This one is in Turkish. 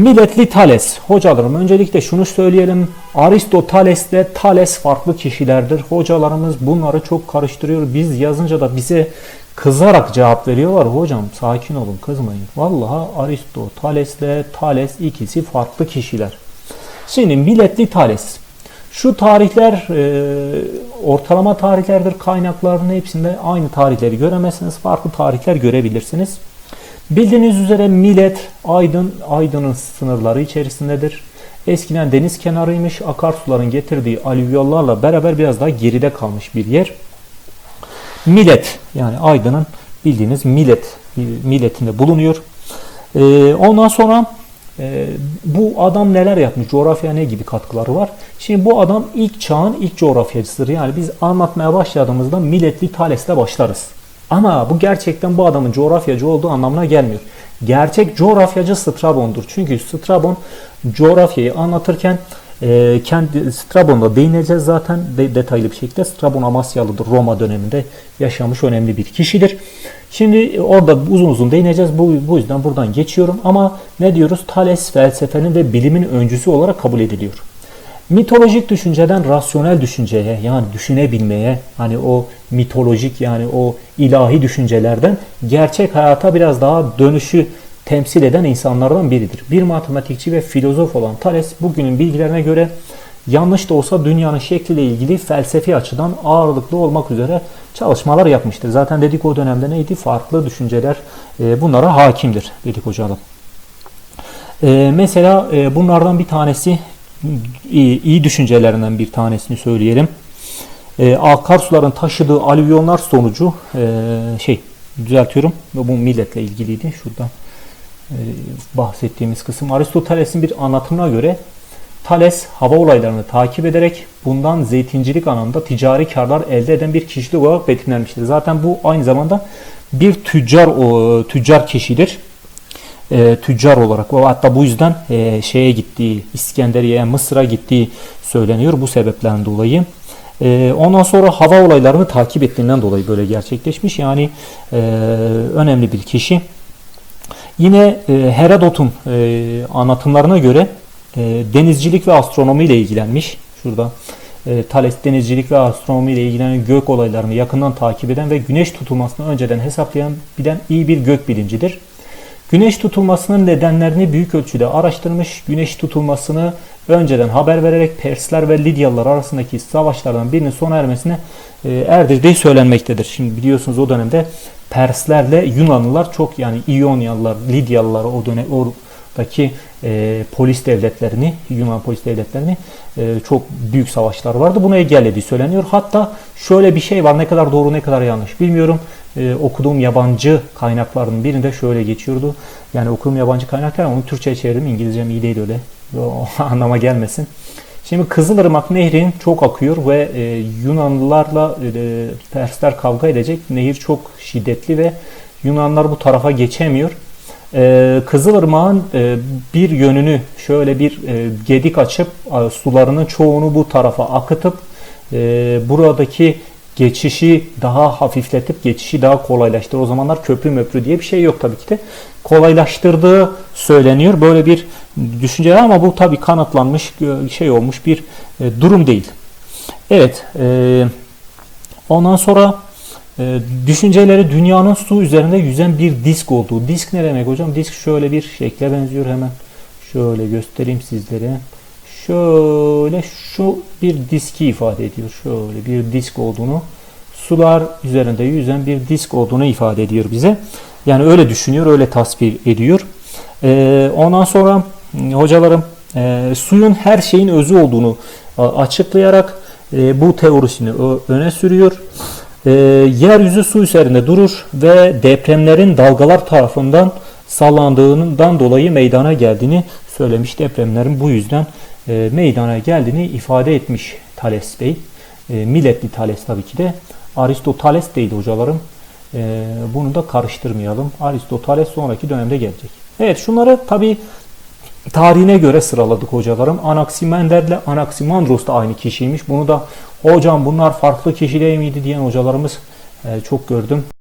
Milletli Thales. Hocalarım öncelikle şunu söyleyelim. Aristoteles ile Thales farklı kişilerdir. Hocalarımız bunları çok karıştırıyor. Biz yazınca da bize kızarak cevap veriyorlar. Hocam sakin olun kızmayın. Vallahi Aristoteles ile Thales ikisi farklı kişiler. Şimdi milletli Thales. Şu tarihler e, ortalama tarihlerdir. Kaynakların hepsinde aynı tarihleri göremezsiniz. Farklı tarihler görebilirsiniz. Bildiğiniz üzere millet Aydın, Aydın'ın sınırları içerisindedir. Eskiden deniz kenarıymış, akarsuların getirdiği alüvyonlarla beraber biraz daha geride kalmış bir yer. Millet yani Aydın'ın bildiğiniz millet milletinde bulunuyor. Ee, ondan sonra e, bu adam neler yapmış? Coğrafya ne gibi katkıları var? Şimdi bu adam ilk çağın ilk coğrafyacısıdır. Yani biz anlatmaya başladığımızda milletli Thales'le başlarız. Ama bu gerçekten bu adamın coğrafyacı olduğu anlamına gelmiyor. Gerçek coğrafyacı Strabon'dur. Çünkü Strabon coğrafyayı anlatırken e, kendi Strabon'da değineceğiz zaten de, detaylı bir şekilde. Strabon Amasyalıdır. Roma döneminde yaşamış önemli bir kişidir. Şimdi orada uzun uzun değineceğiz. Bu, bu yüzden buradan geçiyorum. Ama ne diyoruz? Thales felsefenin ve bilimin öncüsü olarak kabul ediliyor mitolojik düşünceden rasyonel düşünceye yani düşünebilmeye hani o mitolojik yani o ilahi düşüncelerden gerçek hayata biraz daha dönüşü temsil eden insanlardan biridir. Bir matematikçi ve filozof olan Thales bugünün bilgilerine göre yanlış da olsa dünyanın şekliyle ilgili felsefi açıdan ağırlıklı olmak üzere çalışmalar yapmıştır. Zaten dedik o dönemde neydi? Farklı düşünceler e, bunlara hakimdir dedik hocam. E, mesela e, bunlardan bir tanesi iyi, iyi düşüncelerinden bir tanesini söyleyelim. E, akarsuların taşıdığı alüvyonlar sonucu e, şey düzeltiyorum. Bu milletle ilgiliydi. Şuradan e, bahsettiğimiz kısım. Aristoteles'in bir anlatımına göre Thales hava olaylarını takip ederek bundan zeytincilik anlamında ticari karlar elde eden bir kişilik olarak betimlenmiştir. Zaten bu aynı zamanda bir tüccar o, tüccar kişidir e, tüccar olarak ve hatta bu yüzden e, şeye gittiği İskenderiye, Mısır'a gittiği söyleniyor bu sebeplerden dolayı. E, ondan sonra hava olaylarını takip ettiğinden dolayı böyle gerçekleşmiş. Yani e, önemli bir kişi. Yine e, Herodot'un e, anlatımlarına göre e, denizcilik ve astronomi ile ilgilenmiş. Şurada e, Thales denizcilik ve astronomi ile ilgilenen gök olaylarını yakından takip eden ve güneş tutulmasını önceden hesaplayan bilen iyi bir gök bilimcidir. Güneş tutulmasının nedenlerini büyük ölçüde araştırmış, güneş tutulmasını önceden haber vererek Persler ve Lidyalılar arasındaki savaşlardan birinin sona ermesine e, erdirdiği söylenmektedir. Şimdi biliyorsunuz o dönemde Perslerle Yunanlılar çok yani İyonyalılar, Lidyalılar o dönem oradaki e, polis devletlerini, Yunan polis devletlerini e, çok büyük savaşlar vardı. Buna engellediği söyleniyor. Hatta şöyle bir şey var ne kadar doğru ne kadar yanlış bilmiyorum e, okuduğum yabancı kaynakların birinde şöyle geçiyordu. Yani okuduğum yabancı kaynaklar onu Türkçe'ye çevirdim. İngilizcem iyi değil öyle. O anlama gelmesin. Şimdi Kızılırmak Nehri'nin çok akıyor ve e, Yunanlılarla e, Persler kavga edecek. Nehir çok şiddetli ve Yunanlar bu tarafa geçemiyor. E, Kızılırmak'ın e, bir yönünü şöyle bir e, gedik açıp e, sularının çoğunu bu tarafa akıtıp e, buradaki geçişi daha hafifletip geçişi daha kolaylaştırır. O zamanlar köprü möprü diye bir şey yok tabii ki de. Kolaylaştırdığı söyleniyor. Böyle bir düşünce ama bu tabii kanıtlanmış şey olmuş bir e, durum değil. Evet. E, ondan sonra e, düşünceleri dünyanın su üzerinde yüzen bir disk olduğu. Disk ne demek hocam? Disk şöyle bir şekle benziyor hemen. Şöyle göstereyim sizlere şöyle şu bir diski ifade ediyor. Şöyle bir disk olduğunu sular üzerinde yüzen bir disk olduğunu ifade ediyor bize. Yani öyle düşünüyor, öyle tasvir ediyor. Ee, ondan sonra hocalarım e, suyun her şeyin özü olduğunu açıklayarak e, bu teorisini öne sürüyor. E, yeryüzü su üzerinde durur ve depremlerin dalgalar tarafından sallandığından dolayı meydana geldiğini söylemiş. Depremlerin bu yüzden e, meydana geldiğini ifade etmiş Thales Bey. E, milletli Thales tabii ki de. Aristoteles değil hocalarım. E, bunu da karıştırmayalım. Aristoteles sonraki dönemde gelecek. Evet şunları tabii tarihine göre sıraladık hocalarım. Anaximander ile Anaximandros da aynı kişiymiş. Bunu da hocam bunlar farklı kişi değil miydi diyen hocalarımız çok gördüm.